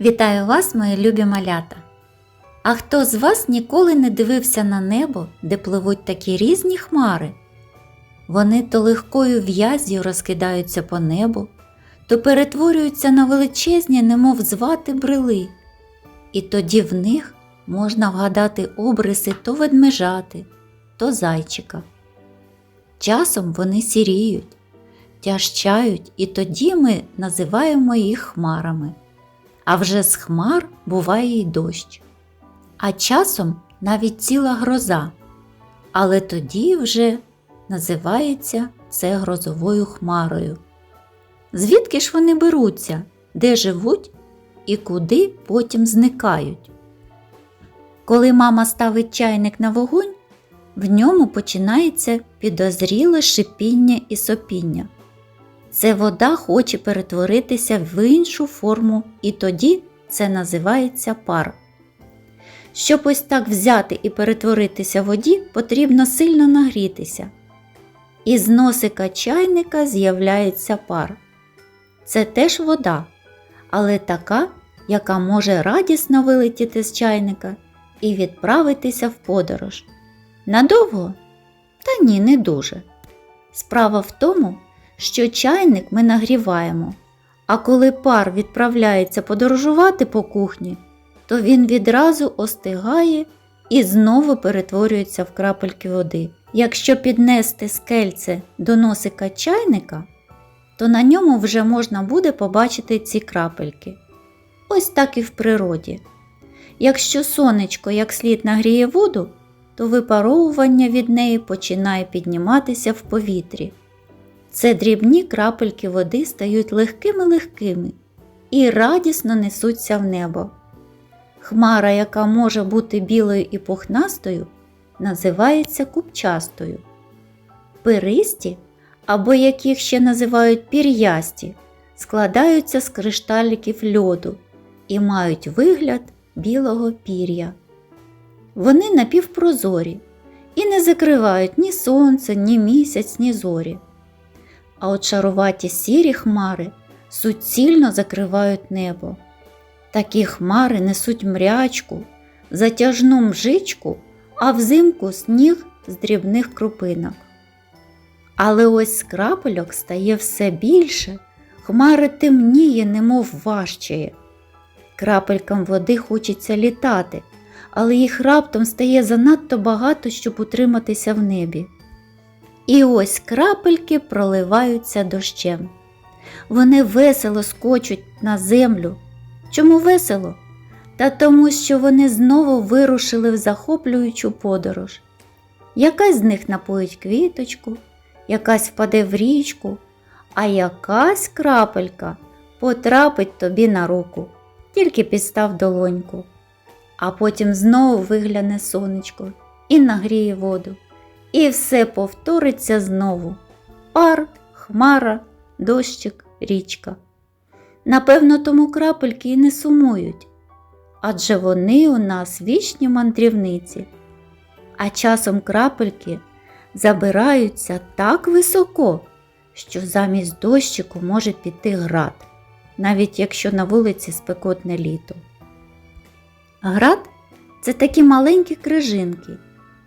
Вітаю вас, мої любі малята! А хто з вас ніколи не дивився на небо, де пливуть такі різні хмари? Вони то легкою в'яз'ю розкидаються по небу, то перетворюються на величезні, немов звати брили, і тоді в них можна вгадати обриси то ведмежати, то зайчика. Часом вони сіріють, тяжчають, і тоді ми називаємо їх хмарами. А вже з хмар буває й дощ, а часом навіть ціла гроза, але тоді вже називається це грозовою хмарою. Звідки ж вони беруться, де живуть і куди потім зникають? Коли мама ставить чайник на вогонь, в ньому починається підозріле шипіння і сопіння. Це вода хоче перетворитися в іншу форму, і тоді це називається пар. Щоб ось так взяти і перетворитися в воді, потрібно сильно нагрітися. Із носика чайника з'являється пар. Це теж вода, але така, яка може радісно вилетіти з чайника і відправитися в подорож. Надовго? Та ні, не дуже. Справа в тому, що чайник ми нагріваємо, а коли пар відправляється подорожувати по кухні, то він відразу остигає і знову перетворюється в крапельки води. Якщо піднести скельце до носика чайника, то на ньому вже можна буде побачити ці крапельки. Ось так і в природі. Якщо сонечко як слід нагріє воду, то випаровування від неї починає підніматися в повітрі. Це дрібні крапельки води стають легкими-легкими і радісно несуться в небо. Хмара, яка може бути білою і пухнастою, називається купчастою. Пиристі, або яких ще називають пір'ясті, складаються з кришталіків льоду і мають вигляд білого пір'я. Вони напівпрозорі і не закривають ні сонце, ні місяць, ні зорі. А от шаруваті сірі хмари суцільно закривають небо. Такі хмари несуть мрячку, затяжну мжичку, а взимку сніг з дрібних крупинок. Але ось з крапельок стає все більше, хмари темніє, немов важчає. Крапелькам води хочеться літати, але їх раптом стає занадто багато, щоб утриматися в небі. І ось крапельки проливаються дощем. Вони весело скочуть на землю. Чому весело? Та тому, що вони знову вирушили в захоплюючу подорож. Якась з них напоїть квіточку, якась впаде в річку, а якась крапелька потрапить тобі на руку, тільки підстав долоньку. А потім знову вигляне сонечко і нагріє воду. І все повториться знову пар, хмара, дощик, річка. Напевно, тому крапельки і не сумують, адже вони у нас вічні мандрівниці, а часом крапельки забираються так високо, що замість дощику може піти град, навіть якщо на вулиці спекотне літо. Град це такі маленькі крижинки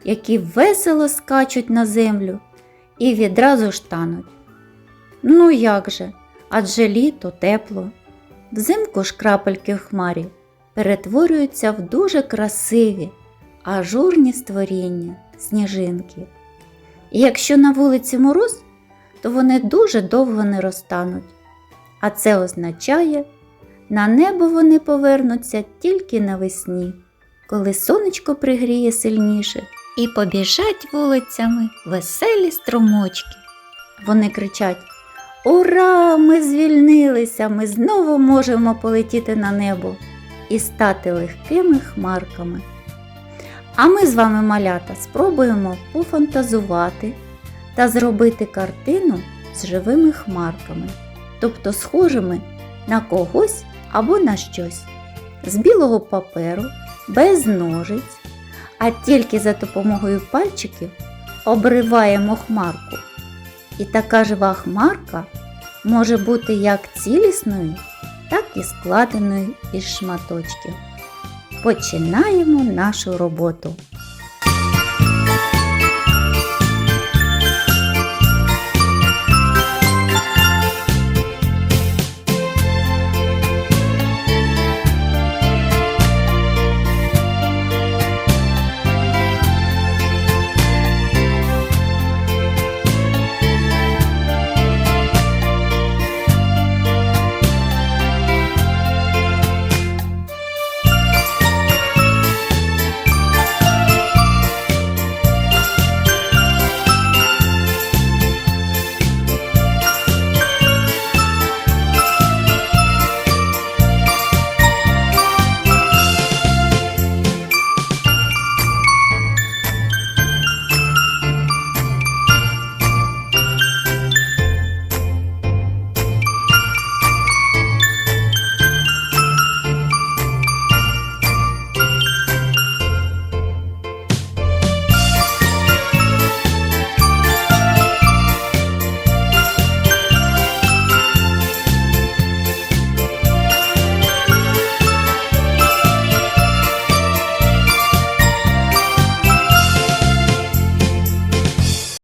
які весело скачуть на землю і відразу ж тануть. Ну як же, адже літо тепло. Взимку ж крапельки в хмарі перетворюються в дуже красиві, ажурні створіння, сніжинки. І якщо на вулиці мороз, то вони дуже довго не розтануть. А це означає, на небо вони повернуться тільки навесні, коли сонечко пригріє сильніше і побіжать вулицями веселі струмочки. Вони кричать Ура! Ми звільнилися! Ми знову можемо полетіти на небо і стати легкими хмарками. А ми з вами, малята, спробуємо пофантазувати та зробити картину з живими хмарками, тобто схожими на когось або на щось, з білого паперу, без ножиць а тільки за допомогою пальчиків обриваємо хмарку. І така жива хмарка може бути як цілісною, так і складеною із шматочків. Починаємо нашу роботу.